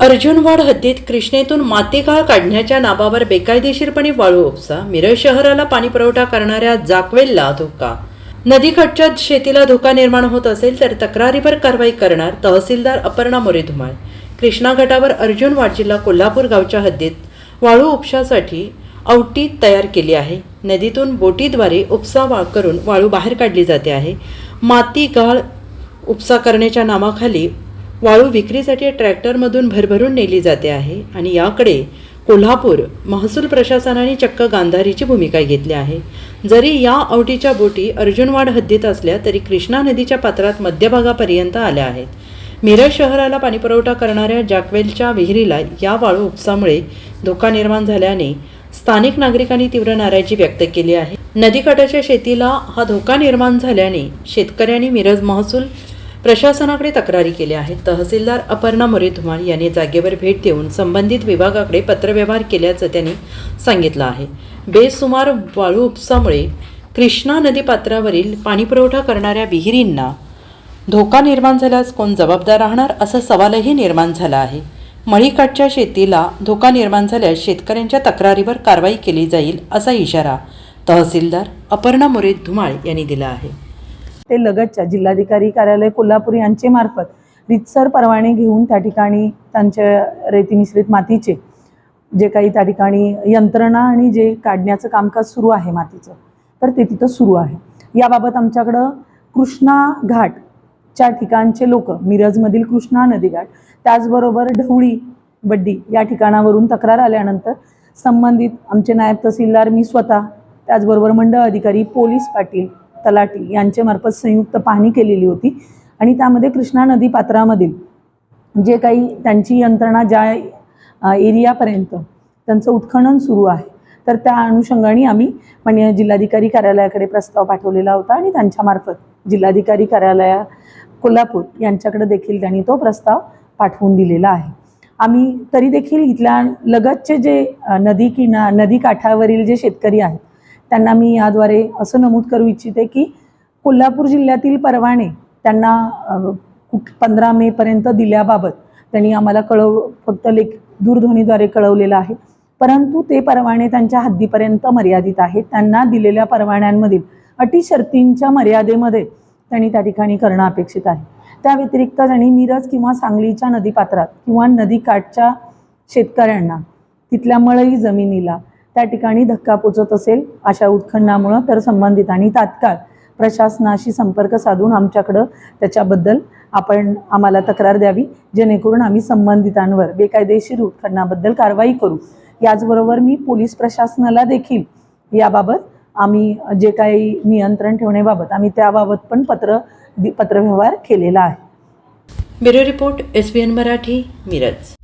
अर्जुनवाड हद्दीत कृष्णेतून मातीकाळ काढण्याच्या नावावर बेकायदेशीरपणे वाळू उपसा मिरज शहराला पाणीपुरवठा करणाऱ्या जाकवेलला धोका. नदीकडच्या शेतीला धोका निर्माण होत असेल तर तक्रारीवर कारवाई करणार तहसीलदार अपर्णा मोरे धुमाळ कृष्णा घाटावर अर्जुनवाड जिल्हा कोल्हापूर गावच्या हद्दीत वाळू उपशासाठी औटी तयार केली आहे. नदीतून बोटीद्वारे उपसा वा करून वाळू बाहेर काढली जाते आहे. माती गाळ उपसा करण्याच्या नावाखाली वाळू विक्रीसाठी ट्रॅक्टरमधून भरभरून नेली जाते आहे आणि याकडे कोल्हापूर महसूल प्रशासनाने चक्क गांधारीची भूमिका घेतली आहे. जरी या औटीच्या बोटी अर्जुनवाड हद्दीत असल्या तरी कृष्णा नदीच्या पात्रात मध्यभागापर्यंत आल्या आहेत. मिरज शहराला पाणीपुरवठा करणाऱ्या जॅकवेलच्या विहिरीला या वाळू उपसामुळे धोका निर्माण झाल्याने स्थानिक नागरिकांनी तीव्र नाराजी व्यक्त केली आहे. नदीकाठाच्या शेतीला हा धोका निर्माण झाल्याने शेतकऱ्यांनी मिरज महसूल प्रशासनाकडे तक्रारी केल्या आहेत. तहसीलदार अपर्णा मोरे धुमाळ यांनी जागेवर भेट देऊन संबंधित विभागाकडे पत्रव्यवहार केल्याचं त्यांनी सांगितलं आहे. बेसुमार वाळू उपसामुळे कृष्णा नदी पात्रावरील पाणीपुरवठा करणाऱ्या विहिरींना धोका निर्माण झाल्यास कोण जबाबदार राहणार असा सवालही निर्माण झाला आहे. मळीकाठच्या शेतीला धोका निर्माण झाल्यास शेतकऱ्यांच्या तक्रारीवर कारवाई केली जाईल असा इशारा तहसीलदार अपर्णा मोरे धुमाळ यांनी दिला आहे. ते लगतच्या जिल्हाधिकारी कार्यालय कोल्हापूर यांचे मार्फत रितसर परवाने घेऊन त्या ठिकाणी त्यांच्या रेती मिश्रित मातीचे जे काही त्या ठिकाणी यंत्रणा आणि जे काढण्याचं कामकाज सुरू आहे मातीचं तर ते तिथं सुरू आहे. याबाबत आमच्याकडं कृष्णा घाटच्या ठिकाणचे लोक मिरजमधील कृष्णा नदीघाट त्याचबरोबर ढवळी बड्डी या ठिकाणावरून तक्रार आल्यानंतर संबंधित आमचे नायब तहसीलदार मी स्वतः त्याचबरोबर मंडळ अधिकारी पोलीस पाटील तलाटी यांच्यामार्फत संयुक्त पाहणी केलेली होती. आणि त्यामध्ये कृष्णा नदी पात्रामधील जे काही त्यांची यंत्रणा ज्या एरियापर्यंत त्यांचं उत्खनन सुरू आहे. तर त्या अनुषंगाने आम्ही माननीय जिल्हाधिकारी कार्यालयाकडे प्रस्ताव पाठवलेला होता आणि त्यांच्यामार्फत जिल्हाधिकारी कार्यालया कोल्हापूर यांच्याकडे देखील त्यांनी तो प्रस्ताव पाठवून दिलेला आहे. आम्ही तरी देखील इथल्या लगतचे जे नदी किना नदी काठावरील जे शेतकरी आहेत त्यांना मी याद्वारे असं नमूद करू इच्छिते की कोल्हापूर जिल्ह्यातील परवाने त्यांना पंधरा मेपर्यंत दिल्याबाबत त्यांनी आम्हाला कळव फक्त लेख दूरध्वनीद्वारे कळवलेलं आहे. परंतु ते परवाने त्यांच्या हद्दीपर्यंत मर्यादित आहेत. त्यांना दिलेल्या परवान्यांमधील अटी शर्तींच्या मर्यादेमध्ये त्यांनी त्या ठिकाणी करणं अपेक्षित आहे. त्या व्यतिरिक्त त्यांनी मिरज किंवा सांगलीच्या नदीपात्रात किंवा नदीकाठच्या शेतकऱ्यांना तिथल्या मळई जमिनीला त्या ठिकाणी धक्का पोचत असेल अशा उत्खननामुळं तर संबंधितांनी तात्काळ प्रशासनाशी संपर्क साधून आमच्याकडं त्याच्याबद्दल आपण आम्हाला तक्रार द्यावी. जेणेकरून आम्ही संबंधितांवर बेकायदेशीर उत्खननाबद्दल कारवाई करू. याचबरोबर मी पोलीस प्रशासनाला देखील याबाबत आम्ही जे काही नियंत्रण ठेवण्याबाबत आम्ही त्याबाबत पण पत्र दि- पत्रव्यवहार केलेला आहे. Bureau report S B N Marathi Miraj.